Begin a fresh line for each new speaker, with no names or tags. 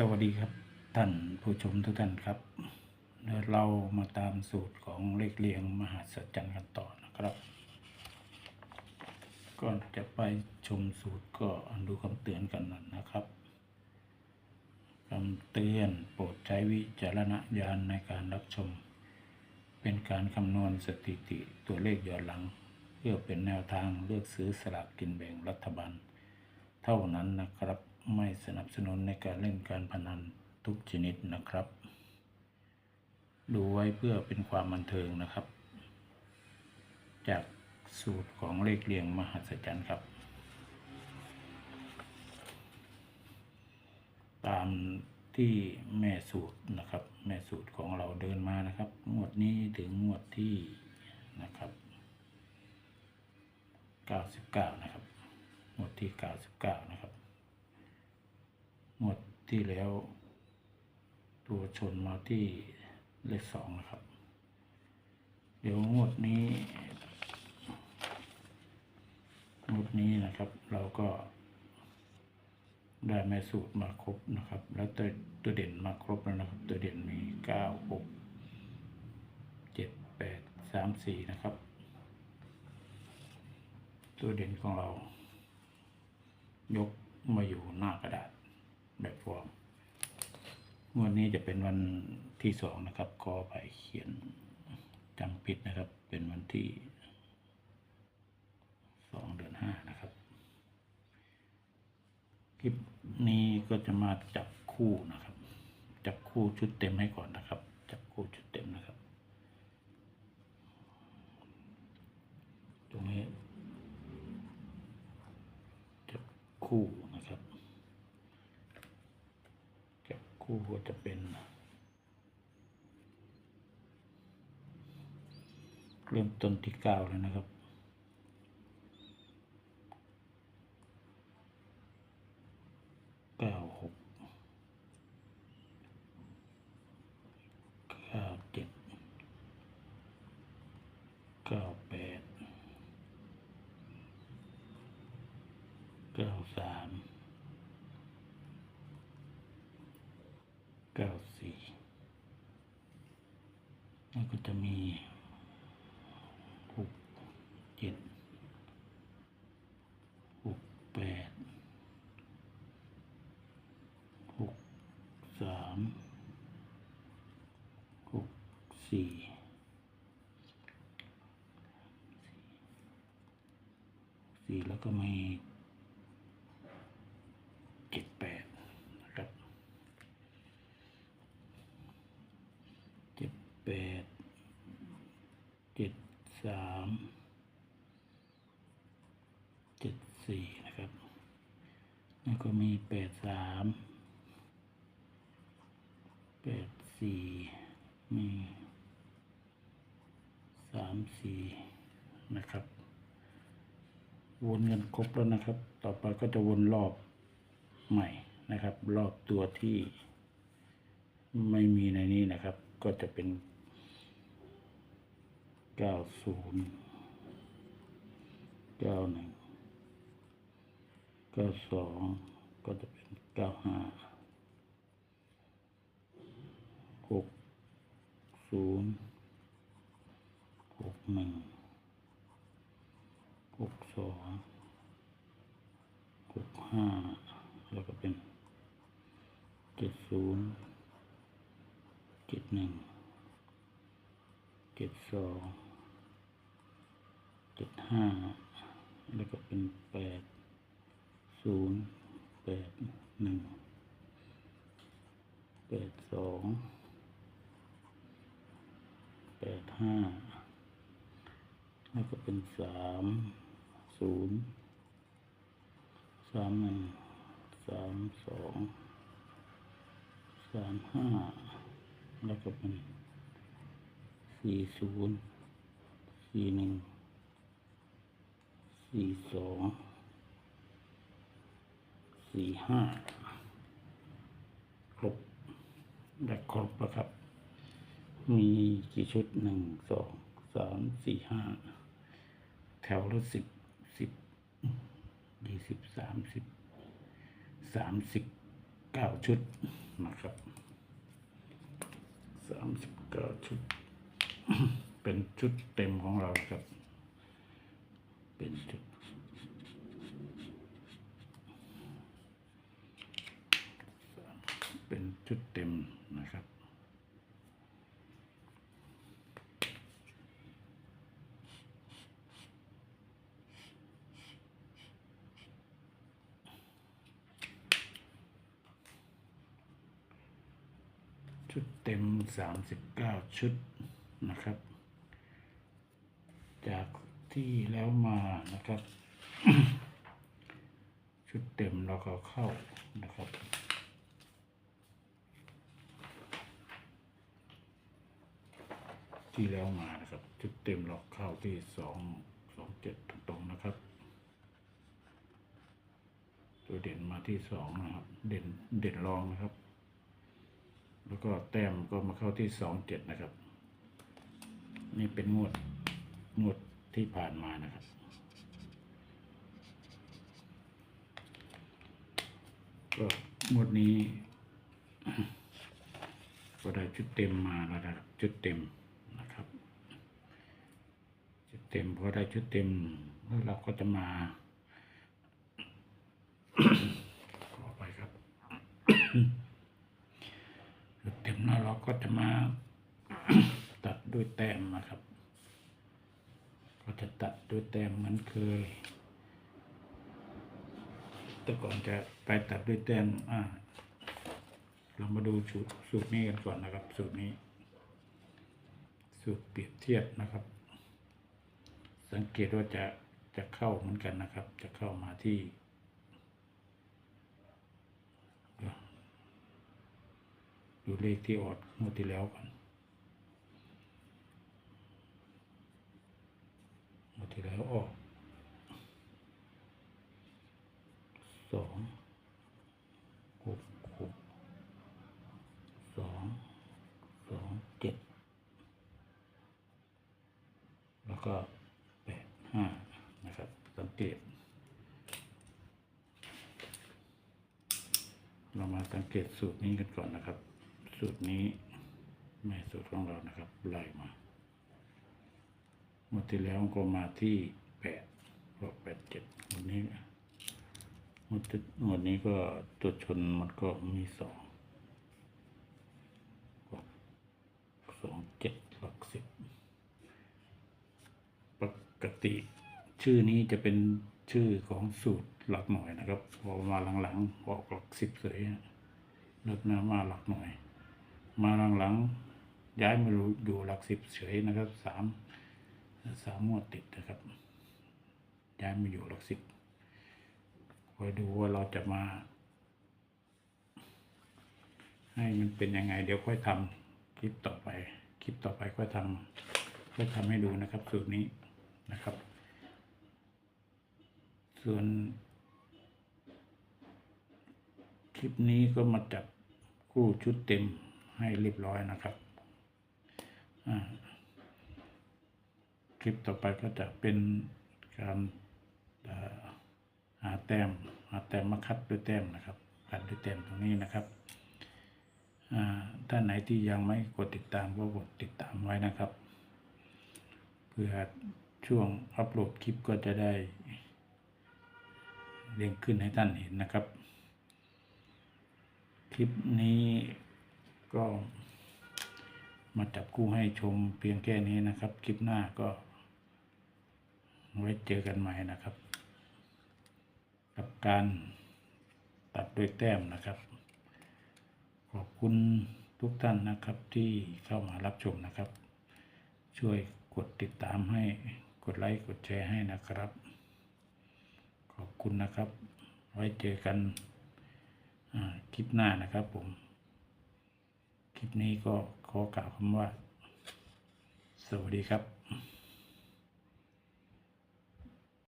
สวัสดีครับท่านผู้ชมทุกท่านครับเรามาตามสูตรของเลขเรียงมหาสัจจันทร์กันต่อนะครับ ก่อนจะไปชมสูตรก็ดูคำเตือนกันนะครับคำเตือนโปรดใช้วิจารณญาณในการรับชม เป็นการคำนวณสถิติตัวเลขย้อนหลัง เพื่อเป็นแนวทางเลือกซื้อสลากกินแบ่งรัฐบาล เท่านั้นนะครับ ไม่สนับสนุนในการเล่นการพนันทุกชนิดนะครับ ดูไว้เพื่อเป็นความบันเทิงนะครับ จากสูตรของเลขเรียงมหัศจรรย์ครับ ตามที่แม่สูตรนะครับ แม่สูตรของเราเดินมานะครับงวดนี้ถึงงวดที่นะครับ99 นะครับงวดที่ 99 นะครับ งวดที่แล้ว ตัวชนมาที่เลขสองนะครับ เดี๋ยวงวดนี้งวดนี้นะครับ เราก็ได้แม่สูตรมาครบนะครับ แล้วตัวตัวเด่นมาครบแล้วนะครับ ตัวเด่นมีเก้าหกเจ็ดแปดสามสี่นะครับ ตัวเด่นของเรา ยกมาอยู่หน้ากระดาษ งวดนี้จะเป็นวันที่สองนะครับขอไปเขียนจำผิดนะครับ เป็นวันที่สองเดือนห้านะครับ คลิปนี้ก็จะมาจับคู่นะครับ จับคู่ชุดเต็มให้ก่อนนะครับ จับคู่ชุดเต็มนะครับ ตรงนี้ จับคู่นะครับ จับคู่ก็จะเป็น เริ่มต้นที่เก้าแล้วนะครับ เก้าหกเก้าเจ็ดเก้าแปดเก้าสามเก้าสี่แล้วก็จะมีหกเจ็ดหกแปด หกสามหก สี่สี่แล้วก็มีเจ็ดแปดนะครับเจ็ดแปดเจ็ดสามเจ็ดสี่นะครับแล้วก็มีแปดสามแปดสี่มี สี่นะครับ วนกันครบแล้วนะครับ ต่อไปก็จะวนรอบใหม่นะครับ รอบตัวที่ไม่มีในนี้นะครับ ก็จะเป็นเก้าศูนย์เก้าหนึ่งเก้าสองก็จะเป็นเก้าห้าหกศูนย์ หกหนึ่งหกสองหกห้าแล้วก็เป็นเจ็ดศูนย์เจ็ดหนึ่งเจ็ดสองเจ็ดห้าแล้วก็เป็นแปดศูนย์แปดหนึ่งแปดสองแปดห้า แล้วก็เป็นสามศูนย์สามหนึ่งสามสองสามห้าแล้วก็เป็นสี่ศูนย์สี่หนึ่งสี่สองสี่ห้าครบได้ครบแล้วครับ มีกี่ชุดหนึ่งสอง สามสี่ห้าแถวละสิบสิบยี่สิบสามสิบสามสิบเก้าชุดนะครับสามสิบเก้าชุด เป็นชุดเต็มของเราครับ เป็นชุดเป็นชุดเต็มนะครับ ชุดเต็มสามสิบเก้าชุดนะครับ จากที่แล้วมานะครับ ชุดเต็มเราก็เข้านะครับที่แล้วมานะครับ ชุดเต็มเราเข้าที่สองสองเจ็ดตรงๆนะครับ ตัวเด่นมาที่สองนะครับ เด่นเด่นรองนะครับ แล้วก็แต้มก็มาเข้าที่สองเจ็ดนะครับ นี่เป็นงวดงวดที่ผ่านมานะครับ ก็งวดนี้ ก็ได้ชุดเต็มมาแล้วนะครับชุดเต็มนะครับ ชุดเต็มพอได้ชุดเต็มแล้วเราก็จะมา ขอไปครับ ชุดเต็ม แล้วเราก็จะมาตัดด้วยแต้มนะครับ ก็จะตัดด้วยแต้มเหมือนเคย แต่ก่อนจะไปตัดด้วยแต้มอ่าเรามาดูสูตรสูตรนี้กันก่อนนะครับ สูตรนี้ สูตรเปรียบเทียบนะครับ สังเกตว่าจะจะเข้าเหมือนกันนะครับ จะเข้ามาที่เดี๋ยว ดูเลขที่ออดงวดที่แล้วก่อนงวดที่แล้วออกสองหกหกสองสองเจ็ดแล้วก็แปดห้านะครับ สังเกต เรามาสังเกตสูตรนี้กันก่อนนะครับ สูตรนี้ไม่สูตรของเรานะครับไล่มาหมดที่แล้วก็มาที่แปดหกแปดเจ็ดวันนี้หมดที่หมดนี้ก็ตัวชนมันก็มีสองสองเจ็ดหลักสิบปกติชื่อนี้จะเป็นชื่อของสูตรหลักหน่วยนะครับ พอมาหลังๆออกหลักสิบเสยนะเลิกนะมาหลักหน่วย มาหลังๆย้ายมาอยู่หลักสิบเฉยนะครับสามสามงวดติดนะครับ ย้ายมาอยู่หลักสิบคอยดูว่าเราจะมา ให้มันเป็นยังไง เดี๋ยวค่อยทำคลิปต่อไป คลิปต่อไปค่อยทำค่อยทำให้ดูนะครับ สูตรนี้นะครับ ส่วน คลิปนี้ก็มาจับคู่ชุดเต็ม ให้เรียบร้อยนะครับคลิปต่อไปก็จะเป็นการหาแต้มหาแต้มมาคัดด้วยแต้มนะครับคัดด้วยแต้มตรงนี้นะครับอ่าท่านไหนที่ยังไม่กดติดตามก็กดติดตามไว้นะครับเพื่อช่วงอัปโหลดคลิปก็จะได้เด้งขึ้นให้ท่านเห็นนะครับ คลิปนี้ ก็มาจับคู่ให้ชมเพียงแค่นี้นะครับ คลิปหน้าก็ ไว้เจอกันใหม่นะครับ กับการตัดด้วยแต้มนะครับ ขอบคุณทุกท่านนะครับที่เข้ามารับชมนะครับ ช่วยกดติดตามให้กดไลค์กดแชร์ให้นะครับ ขอบคุณนะครับ ไว้เจอกันคลิปหน้านะครับผม คลิปนี้ก็ขอกล่าวคำว่า สวัสดีครับ